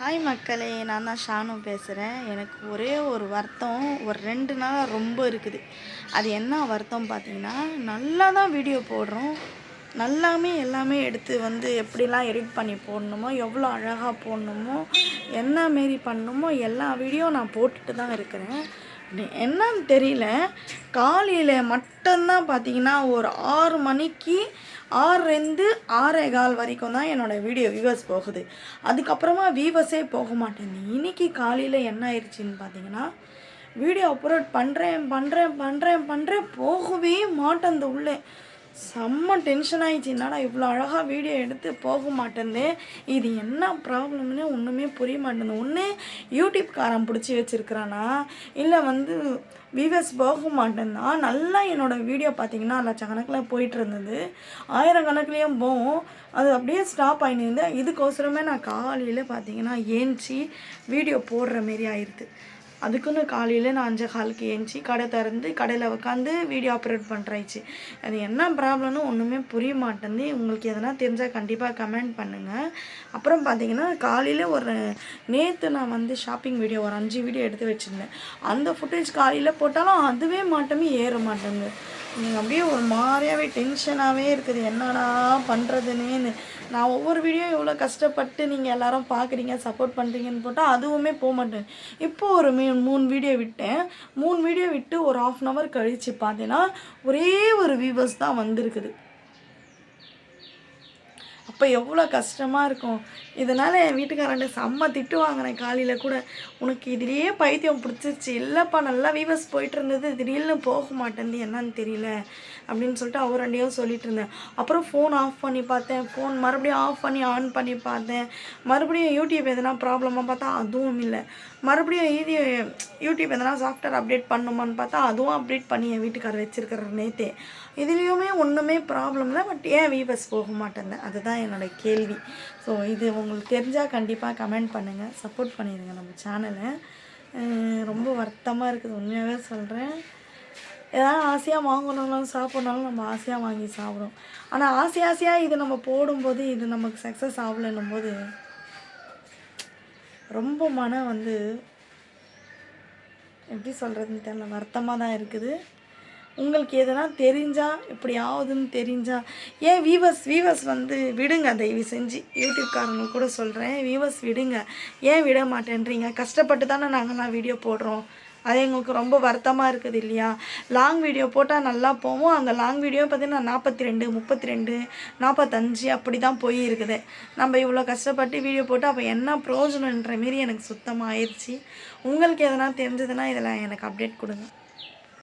Hi மக்களே. நான் தான் ஷானு பேசுகிறேன் எனக்கு ஒரே ஒரு வருத்தம் ஒரு ரெண்டு நாள் ரொம்ப இருக்குது. அது என்ன வருத்தம் பார்த்தீங்கன்னா நல்லா தான் வீடியோ போடுறோம். நல்லாமே எல்லாமே எடுத்து வந்து எப்படிலாம் எடிட் பண்ணி போடணுமோ எவ்வளோ அழகாக போடணுமோ என்ன மாரி பண்ணணுமோ எல்லா வீடியோ நான் போட்டுட்டு தான் இருக்கிறேன். என்னன்னு தெரியல. காலையில் மட்டும்தான் பார்த்தீங்கன்னா ஒரு ஆறு மணிக்கு ஆறுலேருந்து ஆறே கால் வரைக்கும் தான் என்னோடய வீடியோ வியூவர்ஸ் போகுது. அதுக்கப்புறமா வியூவர்ஸே போக மாட்டேங்குது இன்னைக்கு காலையில் என்ன ஆயிடுச்சின்னு பார்த்தீங்கன்னா வீடியோ அப்லோட் பண்ணுறேன் பண்ணுறேன் பண்ணுறேன் பண்ணுறேன் போகவே மாட்டேன் உள்ளே. செம்ம டென்ஷன் ஆயிடுச்சு. என்னடா இவ்வளோ அழகாக வீடியோ எடுத்து போக மாட்டேன்னு இது என்ன ப்ராப்ளம்னு ஒன்றுமே புரிய மாட்டேங்குது. ஒன்று யூடியூப்காரன் பிடிச்சி வச்சிருக்கிறானா? இல்லை வந்து வியூவர்ஸ் போக மாட்டேன்னா நல்லா என்னோடய வீடியோ பார்த்தீங்கன்னா லட்சக்கணக்கில் போயிட்டு இருந்தது ஆயிரக்கணக்கிலையும் போகும். அது அப்படியே ஸ்டாப் ஆகினிருந்து இதுக்கோசரமே நான் காலையில் பார்த்தீங்கன்னா ஏஞ்சி வீடியோ போடுற மாரி ஆயிடுது. அதுக்குன்னு காலையில் நான் அஞ்சு காலுக்கு ஏஞ்சி கடை திறந்து கடையில் உட்காந்து வீடியோ ஆப்ரேட் பண்ணுறாச்சு அது என்ன ப்ராப்ளம்னு ஒன்றுமே புரிய மாட்டேங்குது. உங்களுக்கு எதனா தெரிஞ்சால் கண்டிப்பாக கமெண்ட் பண்ணுங்கள் அப்புறம் பார்த்தீங்கன்னா காலையில் ஒரு நேற்று நான் வந்து ஷாப்பிங் வீடியோ ஒரு அஞ்சு வீடியோ எடுத்து வச்சுருந்தேன். அந்த ஃபுட்டேஜ் காலையில் போட்டாலும் அதுவே மாட்டமே ஏற மாட்டேங்குது. நீங்கள் அப்படியே ஒரு மாதிரியாவே டென்ஷனாகவே இருக்குது. என்னடா பண்ணுறதுன்னு நான் ஒவ்வொரு வீடியோ எவ்வளோ கஷ்டப்பட்டு நீங்கள் எல்லாரும் பார்க்குறீங்க சப்போர்ட் பண்ணுறீங்கன்னு போட்டால் அதுவுமே போக மாட்டேன். இப்போ ஒரு மீ மூணு வீடியோ விட்டேன். மூணு வீடியோ விட்டு ஒரு ஆஃப் அன் ஹவர் கழித்து பார்த்தீங்கன்னா ஒரே ஒரு வியூவர்ஸ் தான் வந்திருக்குது. அப்போ எவ்வளோ கஷ்டமாக இருக்கும். இதனால் என் வீட்டுக்காரன் செம்ம திட்டு வாங்கினேன். காலையில் கூட உனக்கு இதுலேயே பைத்தியம் பிடிச்சிருச்சு. இல்லைப்பா நல்லா வீவர்ஸ் போயிட்டு இருந்தது திடீர்னு போக மாட்டேங்குது என்னன்னு தெரியல அப்படின்னு சொல்லிட்டு அவர் ரெண்டையும் சொல்லிட்டு இருந்தேன் அப்புறம் ஃபோன் ஆஃப் பண்ணி பார்த்தேன். ஃபோன் மறுபடியும் ஆஃப் பண்ணி ஆன் பண்ணி பார்த்தேன். மறுபடியும் யூடியூப் எதனா ப்ராப்ளமாக பார்த்தா அதுவும் இல்லை. மறுபடியும் இது யூடியூப் எதனா சாஃப்ட்வேர் அப்டேட் பண்ணுமான்னு பார்த்தா அதுவும் அப்டேட் பண்ணி என் வீட்டுக்காரர் வச்சிருக்கிற நேத்தே. இதுலேயுமே ஒன்றுமே ப்ராப்ளம் இல்லை. பட் ஏன் வீவர்ஸ் போக மாட்டேன் அதுதான் என்னோடய கேள்வி. ஸோ இது உங்களுக்கு தெரிஞ்சால் கண்டிப்பாக கமெண்ட் பண்ணுங்கள் சப்போர்ட் பண்ணிடுங்க நம்ம சேனலை ரொம்ப வருத்தமாக இருக்குது. உண்மையாகவே சொல்கிறேன் ஏதாவது ஆசையாக வாங்கணும்னாலும் சாப்பிட்ணாலும் நம்ம ஆசையாக வாங்கி சாப்பிடும் ஆனால் ஆசை ஆசையாக இது நம்ம போடும்போது இது நமக்கு சக்ஸஸ் ஆகலைன்னும் போது ரொம்ப மனம் வந்து எப்படி சொல்கிறதுன்னு தெரியல வருத்தமாக தான் இருக்குது. உங்களுக்கு எதனா தெரிஞ்சால் இப்படி ஆகுதுன்னு தெரிஞ்சால் ஏன் வீவர்ஸ் வீவர்ஸ் வந்து விடுங்க தயவு செஞ்சு. யூடியூப்காரங்க கூட சொல்கிறேன் வீவர்ஸ் விடுங்க. ஏன் விட மாட்டேன்றீங்க? கஷ்டப்பட்டு தானே நாங்கள்லாம் வீடியோ போடுறோம். அது எங்களுக்கு ரொம்ப வருத்தமாக இருக்குது இல்லையா? லாங் வீடியோ போட்டால் நல்லா போவோம் அந்த லாங் வீடியோ பார்த்தீங்கன்னா நாற்பத்தி ரெண்டு முப்பத்தி ரெண்டு நாற்பத்தஞ்சு அப்படி தான் போய் இருக்குது நம்ம இவ்வளோ கஷ்டப்பட்டு வீடியோ போட்டு அப்போ என்ன ப்ரோஜனன்ற மாரி எனக்கு சுத்தமாக ஆயிடுச்சு உங்களுக்கு எதனா தெரிஞ்சதுன்னா இதில் எனக்கு அப்டேட் கொடுங்க.